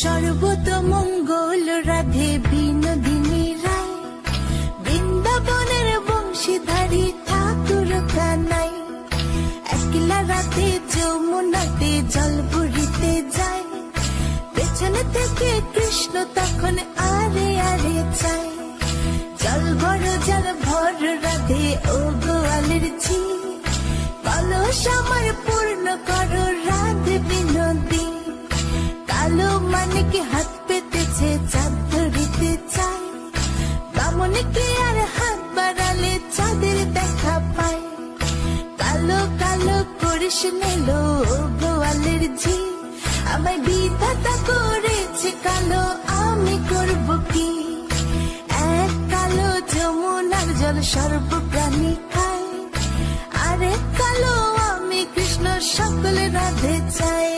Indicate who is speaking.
Speaker 1: সুবোধ মঙ্গল রাধে বিনোদিনী রায়। বৃন্দাবনের বংশীধারী ঠাকুর কানাই। একলা রাতে যমুনাতে জল বুড়িতে যায়। পেছনে থেকে কৃষ্ণ তখন আরে আরে চায়। জল ভর জল ভর রাধে ও গোয়ালের ঝি। কলস কালো কালো করিস মেলো গোয়ালের ঝি। আমায় বিধাতা করেছে কালো, আমি করব কি? এক কালো যমুনার জল সর্বপ্রাণী খায় আরে কালো আমি কৃষ্ণ সকলে রাধে চাই